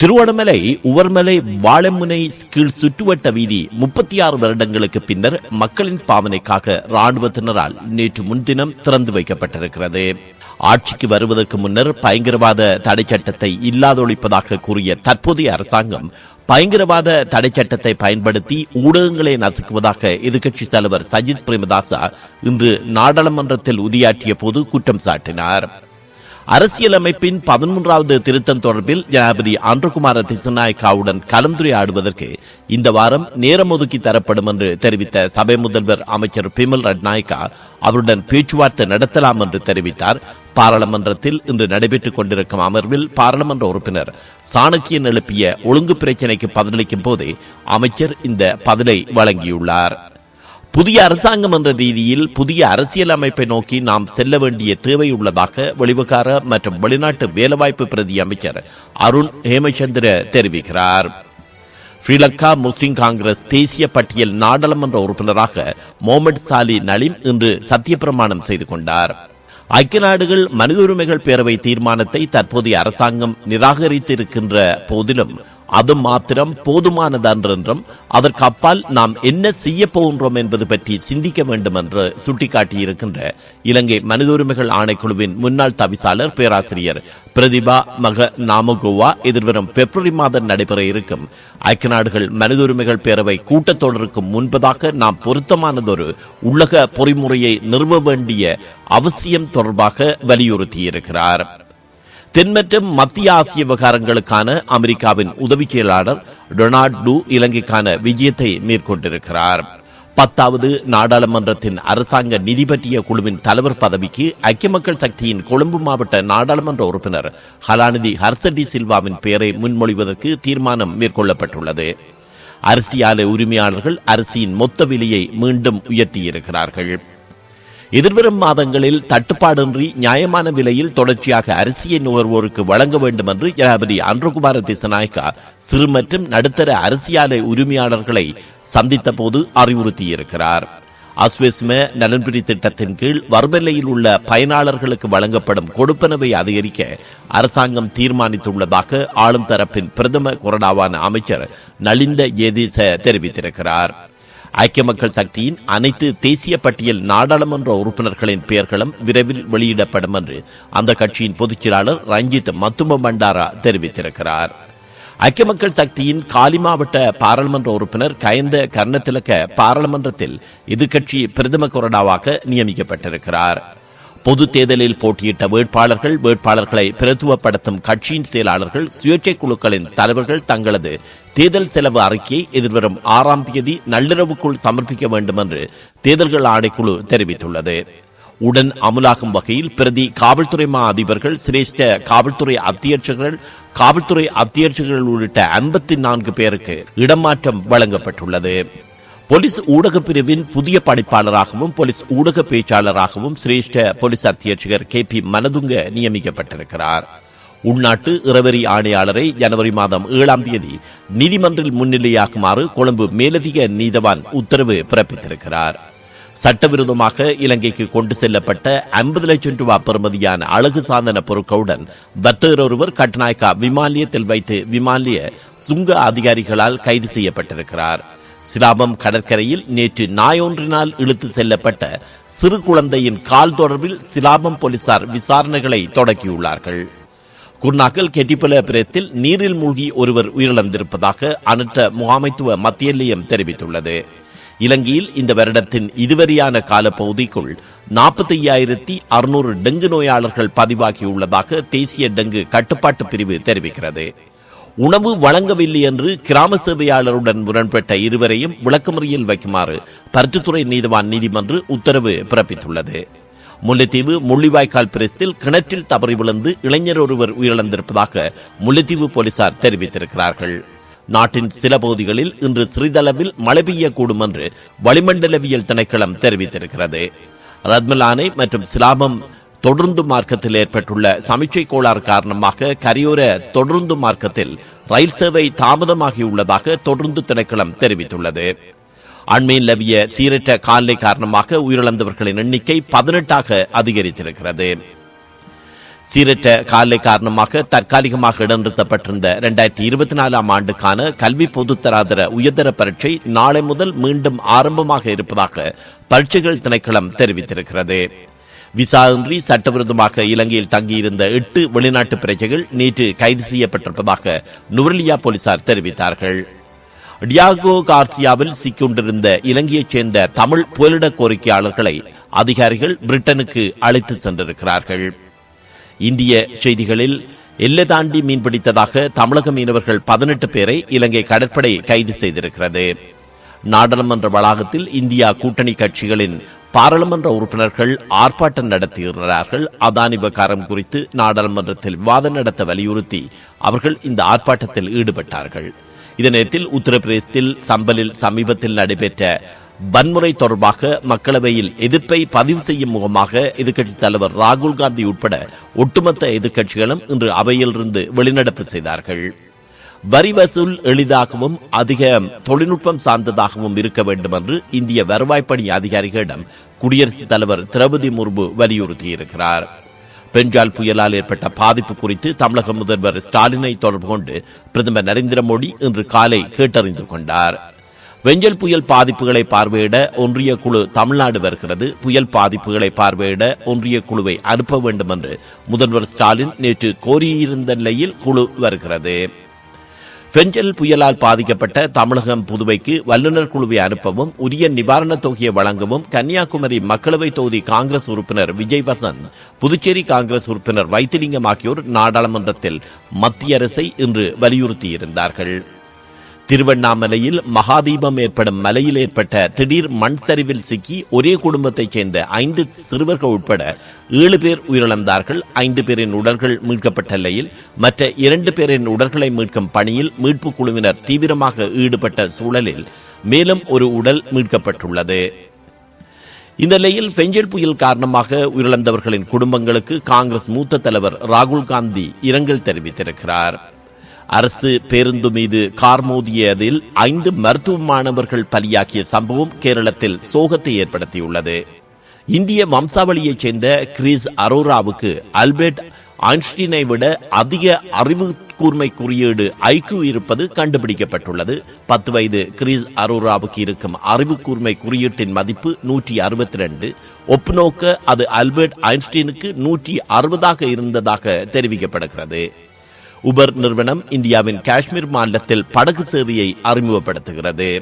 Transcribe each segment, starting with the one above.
திருவண்ணாமலை உவர்மலை வாழமுனை கீழ் சுற்றுவட்ட வீதி முப்பத்தி ஆறு வருடங்களுக்கு பின்னர் மக்களின் பாவனைக்காக ராணுவத்தினரால் நேற்று முன்தினம் திறந்து வைக்கப்பட்டிருக்கிறது. ஆட்சிக்கு வருவதற்கு முன்னர் பயங்கரவாத தடை சட்டத்தை இல்லாதொழிப்பதாக கூறிய தற்போதைய அரசாங்கம் பயங்கரவாத தடை சட்டத்தை பயன்படுத்தி ஊடகங்களை நசுக்குவதாக எதிர்க்கட்சி தலைவர் சஜித் பிரேமதாசா இன்று நாடாளுமன்றத்தில் உரையாற்றிய போது குற்றம் சாட்டினார். அரசியலமைப்பின் பதிமூன்றாவது திருத்தம் தொடர்பில் ஜனாதிபதி ஆந்திரகுமார திசநாயக்காவுடன் கலந்துரையாடுவதற்கு இந்த வாரம் நேரம் ஒதுக்கி தரப்படும் என்று தெரிவித்த சபை முதல்வர் அமைச்சர் பிமல் ரட்நாயக்கா அவருடன் பேச்சுவார்த்தை நடத்தலாம் என்று தெரிவித்தார். பாராளுமன்றத்தில் இன்று நடைபெற்றுக் கொண்டிருக்கும் அமர்வில் பாராளுமன்ற உறுப்பினர் சாணக்கியன் எழுப்பிய ஒழுங்கு பிரச்சினைக்கு பதிலளிக்கும் போதே அமைச்சர் இந்த பதிலை வழங்கியுள்ளார். புதிய அரசாங்கம் என்ற ரீதியில் புதிய அரசியல் அமைப்பை நோக்கி நாம் செல்ல வேண்டிய தேவை உள்ளதாக வெளிவகார மற்றும் வெளிநாட்டு வேலைவாய்ப்பு பிரதி அமைச்சர் அருண் ஹேமச்சந்திர தெரிவிக்கிறார். ஸ்ரீலங்கா முஸ்லிம் காங்கிரஸ் தேசிய பட்டியல் நாடாளுமன்ற உறுப்பினராக மொஹமட் சாலி நலிம் இன்று சத்தியப்பிரமாணம் செய்து கொண்டார். ஐக்கிய நாடுகள் மனித உரிமைகள் பேரவை தீர்மானத்தை தற்போதைய அரசாங்கம் நிராகரித்திருக்கின்ற போதிலும் அது மாத்திரம் போதுமானதன்றென்றும் அதற்கு அப்பால் நாம் என்ன செய்ய போகின்றோம் என்பது பற்றி சிந்திக்க வேண்டும் என்று சுட்டிக்காட்டியிருக்கின்ற இலங்கை மனித உரிமைகள் ஆணைக்குழுவின் முன்னாள் தவிசாளர் பேராசிரியர் பிரதிபா மக நாமகோவா எதிர்வரும் பிப்ரவரி மாதம் நடைபெற இருக்கும். ஐக்கிய நாடுகள் மனித உரிமைகள் பேரவை கூட்டத்தொடருக்கு முன்பதாக நாம் பொருத்தமானதொரு உலக பொறிமுறையை நிறுவ வேண்டிய அவசியம் தொடர்பாக வலியுறுத்தியிருக்கிறார். தென் மற்றும் மத்திய ஆசிய விவகாரங்களுக்கான அமெரிக்காவின் உதவி செயலாளர் டொனால்ட் டூ இலங்கைக்கான விஜயத்தை மேற்கொண்டிருக்கிறார். பத்தாவது நாடாளுமன்றத்தின் அரசாங்க நிதி பற்றிய குழுவின் தலைவர் பதவிக்கு ஐக்கிய மக்கள் சக்தியின் கொழும்பு மாவட்ட நாடாளுமன்ற உறுப்பினர் ஹலாநிதி ஹர்சடி சில்வாவின் பெயரை முன்மொழிவதற்கு தீர்மானம் மேற்கொள்ளப்பட்டுள்ளது. அரிசி ஆலை உரிமையாளர்கள் அரிசியின் மொத்த விலையை மீண்டும் உயர்த்தியிருக்கிறார்கள். எதிர்வரும் மாதங்களில் தட்டுப்பாடின்றி நியாயமான விலையில் தொடர்ச்சியாக அரிசியை நுகர்வோருக்கு வழங்க வேண்டும் என்று ஜனாபதி அன்றுகுமார திசநாயக்கா சிறு மற்றும் நடுத்தர அரிசியாலை உரிமையாளர்களை சந்தித்த போது அறிவுறுத்தியிருக்கிறார். அஸ்வெஸ்ம நலன்புரி திட்டத்தின் கீழ் வறுமலையில் உள்ள பயனாளர்களுக்கு வழங்கப்படும் கொடுப்பனவை அதிகரிக்க அரசாங்கம் தீர்மானித்துள்ளதாக ஆளும் தரப்பின் பிரதம கொறடாவான அமைச்சர் நலிந்த ஏதீச தெரிவித்திருக்கிறார். ஐக்கிய மக்கள் சக்தியின் அனைத்து தேசிய பட்டியல் நாடாளுமன்ற உறுப்பினர்களின் பெயர்களும் விரைவில் வெளியிடப்படும் என்று அந்த கட்சியின் பொதுச் செயலாளர் ரஞ்சித் மத்தும பண்டாரா தெரிவித்திருக்கிறார். ஐக்கிய மக்கள் சக்தியின் காலி மாவட்ட பாராளுமன்ற உறுப்பினர் கயந்த கர்ணத்திலக்க பாராளுமன்றத்தில் எதிர்க்கட்சி பிரதம கொறடாவாக நியமிக்கப்பட்டிருக்கிறார். பொது தேர்தலில் போட்டியிட்ட வேட்பாளர்கள் வேட்பாளர்களை பிரத்துவப்படுத்தும் கட்சியின் செயலாளர்கள் சுயேட்சை குழுக்களின் தலைவர்கள் தங்களது தேர்தல் செலவு அறிக்கையை எதிர்வரும் ஆறாம் தேதி நள்ளிரவுக்குள் சமர்ப்பிக்க வேண்டும் என்று தேர்தல்கள் ஆணைக்குழு தெரிவித்துள்ளது. உடன் அமுலாகும் வகையில் பிரதி காவல்துறை மா அதிபர்கள் சிரேஷ்ட காவல்துறை அத்தியட்சர்கள் காவல்துறை அத்தியட்சர்கள் உள்ளிட்ட ஐம்பத்தி நான்கு பேருக்கு இடமாற்றம் வழங்கப்பட்டுள்ளது. போலீஸ் ஊடக பிரிவின் புதிய பணிப்பாளராகவும் போலீஸ் ஊடக பேச்சாளராகவும் சிரேஷ்ட போலீஸ் அத்தியட்சகர் கே பி மனதுங்க நியமிக்கப்பட்டிருக்கிறார். உள்நாட்டு இறவெறி ஆணையாளரை ஜனவரி மாதம் ஏழாம் தேதி நீதிமன்றில் முன்னிலையாக்குமாறு கொழும்பு மேலதிக நீதவான் உத்தரவு பிறப்பித்திருக்கிறார். சட்டவிரோதமாக இலங்கைக்கு கொண்டு செல்லப்பட்ட ஐம்பது லட்சம் ரூபாய் பெறுமதியான அழகு சாதன பொருட்களுடன் வர்த்தகர் ஒருவர் கட்நாயக்கா விமானியத்தில் வைத்து விமானிய சுங்க அதிகாரிகளால் கைது செய்யப்பட்டிருக்கிறார். சிலாபம் கடற்கரையில் நேற்று நாயொன்றினால் இழுத்து செல்லப்பட்ட சிறு குழந்தையின் கால் தொடர்பில் சிலாபம் போலீசார் விசாரணைகளை தொடக்கியுள்ளார்கள். குர்நாக்கல் கெட்டிப்பல பிரத்தில் நீரில் மூழ்கி ஒருவர் உயிரிழந்திருப்பதாக அனற்ற முகாமைத்துவ மத்திய நிலையம் தெரிவித்துள்ளது. இலங்கையில் இந்த வருடத்தின் இதுவரையான காலப்பகுதிக்குள் நாற்பத்தி ஐயாயிரத்தி அறுநூறு டெங்கு நோயாளர்கள் பதிவாகியுள்ளதாக தேசிய டெங்கு கட்டுப்பாட்டு பிரிவு தெரிவிக்கிறது. உணவு வழங்கவில்லை என்று கிராம சேவையாளருடன் முரண்பட்ட இருவரையும் விளக்கமறியில் வைக்குமாறு பருத்தித்துறை நீதிவான் நீதிமன்று உத்தரவு பிறப்பித்துள்ளது. முல்லைத்தீவு முள்ளிவாய்க்கால் பிரஸ்தில் கிணற்றில் தவறி விழுந்து இளைஞர் ஒருவர் உயிரிழந்திருப்பதாக முல்லைத்தீவு போலீசார் தெரிவித்திருக்கிறார்கள். நாட்டின் சில பகுதிகளில் இன்று சிறிதளவில் மழை பெய்யக்கூடும் என்று வளிமண்டலவியல் திணைக்களம் தெரிவித்திருக்கிறது. ரத்மலானை மற்றும் சிலாபம் தொடர்ந்து மார்க்கத்தில் ஏற்பட்டுள்ள சமிச்சை கோளாறு காரணமாக கரையோர தொடர்ந்து மார்க்கத்தில் ரயில் சேவை தாமதமாகியுள்ளதாக தொடர்ந்து திணைக்களம் தெரிவித்துள்ளது. அண்மையில் நிலவிய சீரற்ற காலை காரணமாக உயிரிழந்தவர்களின் எண்ணிக்கை பதினெட்டாக அதிகரித்திருக்கிறது. சீரற்ற காலை காரணமாக தற்காலிகமாக இடநிறுத்தப்பட்டிருந்த இரண்டாயிரத்தி இருபத்தி நாலாம் ஆண்டுக்கான கல்வி பொதுத்தராதர உயர்தர பரீட்சை நாளை முதல் மீண்டும் ஆரம்பமாக இருப்பதாக பரீட்சைகள் திணைக்களம் தெரிவித்திருக்கிறது. விசா இன்றி சட்டவிரோதமாக இலங்கையில் தங்கியிருந்த எட்டு வெளிநாட்டு பிரஜைகள் நேற்று கைது செய்யப்பட்டிருப்பதாக நுவரலியா போலீசார் தெரிவித்தார்கள். டியாகோ கார்சியாவில் சிக்கொண்டிருந்த இலங்கையைச் சேர்ந்த தமிழ் புயலிட கோரிக்கையாளர்களை அதிகாரிகள் பிரிட்டனுக்கு அழைத்து சென்றிருக்கிறார்கள். இந்திய செய்திகளில் எல்லை தாண்டி மீன்பிடித்ததாக தமிழக மீனவர்கள் பதினெட்டு பேரை இலங்கை கடற்படை கைது செய்திருக்கிறது. நாடாளுமன்ற வளாகத்தில் இந்தியா கூட்டணி கட்சிகளின் பாராளுமன்ற உறுப்பினர்கள் ஆர்ப்பாட்டம் நடத்துகிறார்கள் அதானி விவகாரம் குறித்து நாடாளுமன்றத்தில் விவாதம் நடத்த வலியுறுத்தி அவர்கள் இந்த ஆர்ப்பாட்டத்தில் ஈடுபட்டார்கள். இதனத்தில் உத்தரப்பிரதேசத்தில் சம்பலில் சமீபத்தில் நடைபெற்ற வன்முறை தொடர்பாக மக்களவையில் எதிர்ப்பை பதிவு செய்யும் முகமாக எதிர்க்கட்சித் தலைவர் ராகுல் காந்தி உட்பட ஒட்டுமொத்த எதிர்க்கட்சிகளும் இன்று அவையிலிருந்து வெளிநடப்பு செய்தார்கள். வரி வசூல் எளிதாகவும் அதிக தொழில்நுட்பம் சார்ந்ததாகவும் இருக்க வேண்டும் என்று இந்திய வருவாய்ப்பணி அதிகாரிகளிடம் குடியரசுத் தலைவர் திரௌபதி முர்மு வலியுறுத்தியிருக்கிறார். பெஞ்சால் புயலால் ஏற்பட்ட பாதிப்பு குறித்து தமிழக முதல்வர் ஸ்டாலினை தொடர்பு கொண்டு பிரதமர் நரேந்திர மோடி இன்று காலை கேட்டறிந்து கொண்டார். வெஞ்சல் புயல் பாதிப்புகளை பார்வையிட ஒன்றிய குழு தமிழ்நாடு வருகிறது. புயல் பாதிப்புகளை பார்வையிட ஒன்றிய குழுவை அனுப்ப வேண்டும் என்று முதல்வர் ஸ்டாலின் நேற்று கோரியிருந்த நிலையில் குழு வருகிறது. பெஞ்சல் புயலால் பாதிக்கப்பட்ட தமிழகம் புதுவைக்கு வல்லுநர் குழுவை அனுப்பவும் உரிய நிவாரணத் தொகையை வழங்கவும் கன்னியாகுமரி மக்களவை தொகுதி காங்கிரஸ் உறுப்பினர் விஜய் வசந்த் புதுச்சேரி காங்கிரஸ் உறுப்பினர் வைத்திலிங்கம் ஆகியோர் நாடாளுமன்றத்தில் மத்திய அரசை இன்று வலியுறுத்தியிருந்தார்கள். திருவண்ணாமலையில் மகாதீபம் ஏற்படும் மலையில் ஏற்பட்ட திடீர் மண் சரிவில் சிக்கி ஒரே குடும்பத்தைச் சேர்ந்த ஐந்து சிறுவர்கள் உட்பட ஏழு பேர் உயிரிழந்தார்கள். ஐந்து பேரின் உடல்கள் மீட்கப்பட்ட நிலையில் மற்ற இரண்டு பேரின் உடல்களை மீட்கும் பணியில் மீட்புக் குழுவினர் தீவிரமாக ஈடுபட்ட சூழலில் மேலும் ஒரு உடல் மீட்கப்பட்டுள்ளது. இந்த நிலையில் பெஞ்சல் புயல் காரணமாக உயிரிழந்தவர்களின் குடும்பங்களுக்கு காங்கிரஸ் மூத்த தலைவர் ராகுல் காந்தி இரங்கல் தெரிவித்திருக்கிறார். அரசு பேருந்து மீது கார் மோதியதில் ஐந்து மருத்துவ மாணவர்கள் பலியாக்கிய சம்பவம் கேரளத்தில் சோகத்தை ஏற்படுத்தியுள்ளது. இந்திய வம்சாவளியைச் சேர்ந்த கிரீஸ் அரோராவுக்கு அல்பர்ட் ஐன்ஸ்டீனை விட அதிக அறிவு கூர்மை குறியீடு ஐக்கியூ இருப்பது கண்டுபிடிக்கப்பட்டுள்ளது. பத்து வயது கிரீஸ் அரோராவுக்கு இருக்கும் அறிவு கூர்மை குறியீட்டின் மதிப்பு நூற்றி அறுபத்தி ரெண்டு ஒப்புநோக்க அது அல்பர்ட் ஐன்ஸ்டீனுக்கு நூற்றி அறுபதாக இருந்ததாக தெரிவிக்கப்படுகிறது. உபர் நிறுவனம் இந்தியாவின் காஷ்மீர் மாநிலத்தில் படகு சேவையை அறிமுகப்படுத்துகிறது.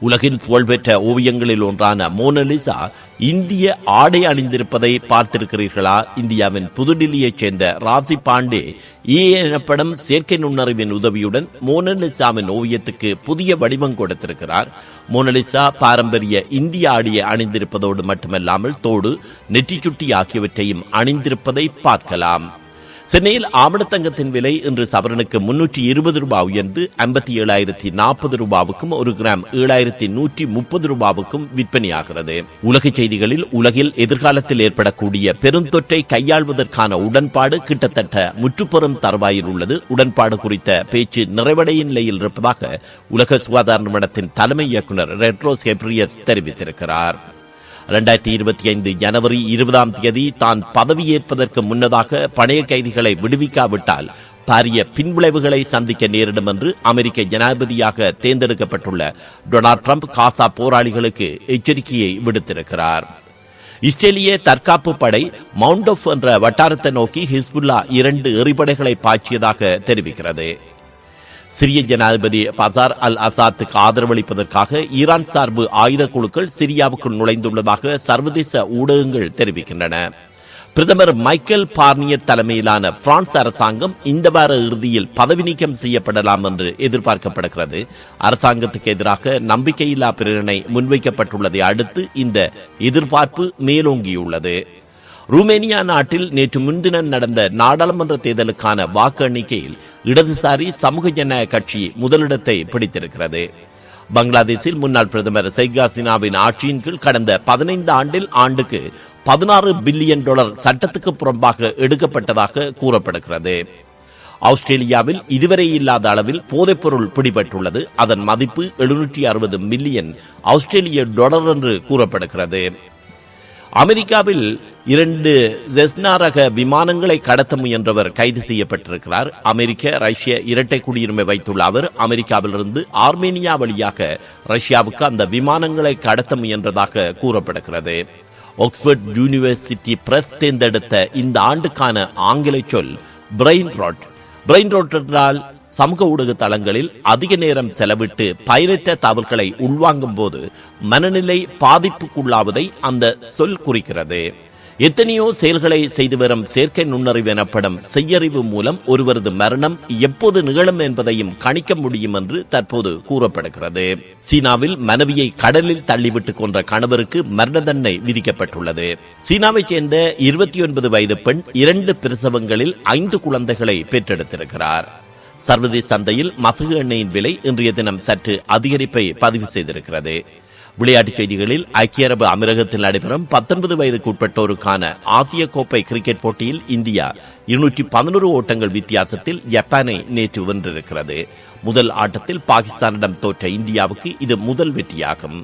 உலகின் புகழ்பெற்ற ஓவியங்களில் ஒன்றான மோனலிசா இந்திய ஆடை அணிந்திருப்பதை பார்த்திருக்கிறீர்களா? இந்தியாவின் புதுடில்லியைச் சேர்ந்த ராசி பாண்டே ஏ எனப்படும் செயற்கை நுண்ணறிவின் உதவியுடன் மோனலிசாவின் ஓவியத்துக்கு புதிய வடிவம் கொடுத்திருக்கிறார். மோனலிசா பாரம்பரிய இந்திய ஆடையை அணிந்திருப்பதோடு மட்டுமல்லாமல் தோடு நெற்றிச்சுட்டி ஆகியவற்றையும் அணிந்திருப்பதை பார்க்கலாம். சென்னையில் ஆவணத்தங்கத்தின் விலை இன்று சவரனுக்கு முன்னூற்றி இருபது ரூபாய் உயர்ந்து ஐம்பத்தி ஏழாயிரத்தி நாற்பது ரூபாவுக்கும் ஒரு கிராம் ஏழாயிரத்தி நூற்றி முப்பது ரூபாவுக்கும் விற்பனையாகிறது. உலகச் செய்திகளில் உலகில் எதிர்காலத்தில் ஏற்படக்கூடிய பெருந்தொற்றை கையாள்வதற்கான உடன்பாடு கிட்டத்தட்ட முற்றுப்புறம் தருவாயில் உள்ளது. உடன்பாடு குறித்த பேச்சு நிறைவடையும் நிலையில் இருப்பதாக உலக சுகாதார நிறுவனத்தின் தலைமை இயக்குநர் ரெட்ரோஸ் ஹெப்ரியஸ் தெரிவித்திருக்கிறார். இரண்டாயிரத்தி இருபத்தி ஐந்து ஜனவரி இருபதாம் தேதி தான் பதவியேற்பதற்கு முன்னதாக பணைய கைதிகளை விடுவிக்காவிட்டால் பாரிய பின்விளைவுகளை சந்திக்க நேரிடும் என்று அமெரிக்க ஜனாதிபதியாக தேர்ந்தெடுக்கப்பட்டுள்ள டொனால்ட் ட்ரம்ப் காசா போராளிகளுக்கு எச்சரிக்கையை விடுத்திருக்கிறார். இஸ்ரேலிய தற்காப்பு படை மவுண்ட் ஆஃப் என்ற வட்டாரத்தை நோக்கி ஹிஸ்புல்லா இரண்டு எறிபடைகளை பாய்ச்சியதாக தெரிவிக்கிறது. சிரிய ஜனாதிபதி பசார் அல் அசாத்துக்கு ஆதரவளிப்பதற்காக ஈரான் சார்பு ஆயுத குழுக்கள் சிரியாவுக்குள் நுழைந்துள்ளதாக சர்வதேச ஊடகங்கள் தெரிவிக்கின்றன. பிரதமர் மைக்கேல் பார்னியர் தலைமையிலான பிரான்ஸ் அரசாங்கம் இந்த வார இறுதியில் பதவி நீக்கம் செய்யப்படலாம் என்று எதிர்பார்க்கப்படுகிறது. அரசாங்கத்துக்கு எதிராக நம்பிக்கையில்லா பிரேரணை முன்வைக்கப்பட்டுள்ளதை அடுத்து இந்த எதிர்பார்ப்பு மேலோங்கியுள்ளது. ருமேனியா நாட்டில் நேற்று முன்தினம் நடந்த நாடாளுமன்ற தேர்தலுக்கான வாக்கு எண்ணிக்கையில் இடதுசாரி சமூக ஜனநாயக கட்சி முதலிடத்தை பிடித்திருக்கிறது. பங்களாதேஷில் முன்னாள் பிரதமர் ஷேக் ஹசீனாவின் ஆட்சியின் கீழ் கடந்த பதினைந்து ஆண்டில் ஆண்டுக்கு பதினாறு பில்லியன் டாலர் சட்டத்துக்கு புறம்பாக எடுக்கப்பட்டதாக கூறப்படுகிறது. ஆஸ்திரேலியாவில் இதுவரை இல்லாத அளவில் போதைப்பொருள் பிடிபட்டுள்ளது. அதன் மதிப்பு எழுநூற்றி அறுபது மில்லியன் ஆஸ்திரேலிய டாலர் என்று கூறப்படுகிறது. அமெரிக்காவில் இரண்டு ஜெஸ்னா ரக விமானங்களை கடத்த முயன்றவர் கைது செய்யப்பட்டிருக்கிறார். அமெரிக்க ரஷ்ய இரட்டை குடியுரிமை வைத்துள்ள அவர் அமெரிக்காவிலிருந்து ஆர்மேனியா வழியாக ரஷ்யாவுக்கு அந்த விமானங்களை கடத்த முயன்றதாக கூறப்படுகிறது. ஆக்ஸ்போர்ட் யூனிவர்சிட்டி பிரஸ் தேர்ந்தெடுத்த இந்த ஆண்டுக்கான ஆங்கில சொல் பிரெயின் ராட் பிரெயின் ராட் என்றால் சமூக ஊடக தளங்களில் அதிக நேரம் செலவிட்டு பயனற்ற தகவல்களை உள்வாங்கும் போது மனநிலை பாதிப்புக்குள்ளாவதை அந்த சொல் குறிக்கிறது. எத்தனையோ செயல்களை செய்து வரும் செயற்கை நுண்ணறிவு எனப்படும் செய்யறிவு மூலம் ஒருவரது மரணம் எப்போது நிகழும் என்பதையும் கணிக்க முடியும் என்று தற்போது கூறப்படுகிறது. சீனாவில் மனைவியை கடலில் தள்ளிவிட்டு கொன்ற கணவருக்கு மரண தண்டனை விதிக்கப்பட்டுள்ளது. சீனாவைச் சேர்ந்த இருபத்தி ஒன்பது வயது பெண் இரண்டு பிரசவங்களில் ஐந்து குழந்தைகளை பெற்றெடுத்திருக்கிறார். சர்வதேச சந்தையில் மசகு எண்ணெயின் விலை இன்றைய தினம் சற்று அதிகரிப்பை பதிவு செய்திருக்கிறது. விளையாட்டுச் செய்திகளில் ஐக்கிய அரபு அமீரகத்தில் நடைபெறும் பத்தொன்பது வயதுக்கு உட்பட்டோருக்கான ஆசிய கோப்பை கிரிக்கெட் போட்டியில் இந்தியா இருநூற்றி பதினோரு ஓட்டங்கள் வித்தியாசத்தில் ஜப்பானை நேற்று வென்றிருக்கிறது. முதல் ஆட்டத்தில் பாகிஸ்தானிடம் தோற்ற இந்தியாவுக்கு இது முதல் வெற்றியாகும்.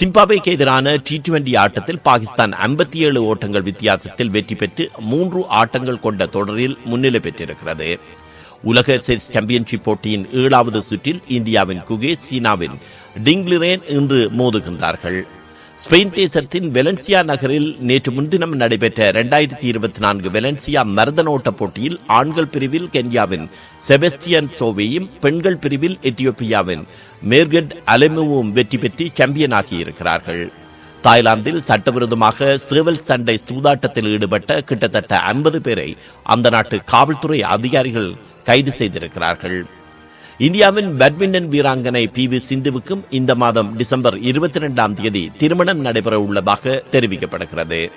சிம்பாபேக்கு எதிரான டி டுவெண்டி ஆட்டத்தில் பாகிஸ்தான் ஐம்பத்தி ஏழு ஓட்டங்கள் வித்தியாசத்தில் வெற்றி பெற்று மூன்று ஆட்டங்கள் கொண்ட தொடரில் முன்னிலை பெற்றிருக்கிறது. உலக செஸ் சாம்பியன்ஷிப் போட்டியின் ஏழாவது சுற்றில் இந்தியாவின் குகே சீனாவின் டிங்லிரேன் இன்று மோதுகின்றார்கள். ஸ்பெயின் தேசத்தின் வெலன்சியா நகரில் நேற்று முன்தினம் நடைபெற்ற இரண்டாயிரத்தி இருபத்தி நான்கு வெலன்சியா மரதன் ஓட்ட போட்டியில் ஆண்கள் பிரிவில் கென்யாவின் செபஸ்டியன் சோவியும் பெண்கள் பிரிவில் எத்தியோப்பியாவின் மேர்கட் அலெமுவும் வெற்றி பெற்று சாம்பியனாகி இருக்கிறார்கள். தாய்லாந்தில் சட்டவிரோதமாக சேவல் சண்டை சூதாட்டத்தில் ஈடுபட்ட கிட்டத்தட்ட ஐம்பது பேரை அந்த நாட்டு காவல்துறை அதிகாரிகள் கைது செய்திருக்கிறார்கள். இந்தியாவின் பேட்மிண்டன் வீராங்கனை பி வி சிந்துவுக்கும் இந்த மாதம் டிசம்பர் இருபத்தி இரண்டாம் தேதி திருமணம் நடைபெற உள்ளதாக தெரிவிக்கப்படுகிறது.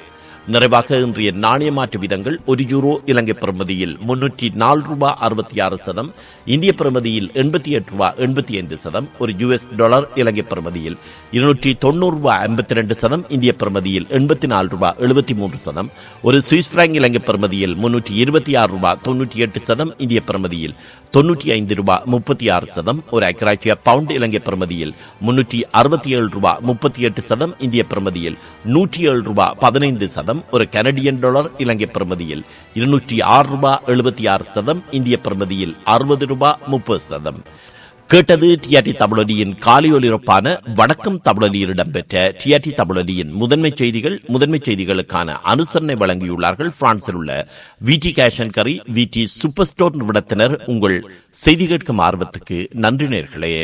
நிறைவாக இன்றைய நாணய மாற்று விதங்கள் ஒரு யூரோ இலங்கை பிரமதியில் முன்னூற்றி நாலு ரூபாய் அறுபத்தி ஆறு சதம் இந்திய பிரமதியில் எண்பத்தி எட்டு ரூபாய் எண்பத்தி ஐந்து சதம் ஒரு யுஎஸ் டாலர் இலங்கை பிரமதியில் இருநூற்றி தொண்ணூறு ரூபாய் ஐம்பத்தி ரெண்டு சதம் இந்திய பிரமதியில் எண்பத்தி நாலு ரூபாய் எழுபத்தி மூன்று சதம் ஒரு சுவிஸ் பிராங்க் இலங்கை பிரமதியில் முன்னூற்றி இருபத்தி ஆறு ரூபாய் தொண்ணூற்றி எட்டு சதம் இந்திய பிரமதியில் தொண்ணூற்றி ஐந்து ரூபாய் முப்பத்தி ஆறு சதம் ஒரு ஐக்கராட்சிய பவுண்ட் இலங்கை பிரமதியில் முன்னூற்றி அறுபத்தி ஏழு ரூபாய் முப்பத்தி எட்டு சதம் இந்திய பிரமதியில் நூற்றி ஏழு ரூபாய் பதினைந்து சதம் ஒரு கனடியன் டாலர் இலங்கை பிரமதியில். இருநூற்றி ஆறு ரூபாய் எழுபத்தி ஆறு சதம் இந்திய பிரமதியில் அறுபது ரூபாய் முப்பது சதம். கேட்டது டிஆர்டி தமிழொலியின் காலையொலிரப்பான வடக்கம் தமிழொலியில் இடம்பெற்ற டிஆர்டி தமிழொலியின் முதன்மை செய்திகள் முதன்மை செய்திகளுக்கான அனுசரணை வழங்கியுள்ளார்கள். பிரான்சில் உள்ள விடி கேஷன் கரி விடி சூப்பர் ஸ்டோர் நிறுவனத்தினர் உங்கள் செய்தி கேட்கும் ஆர்வத்துக்கு நன்றி நேர்களே.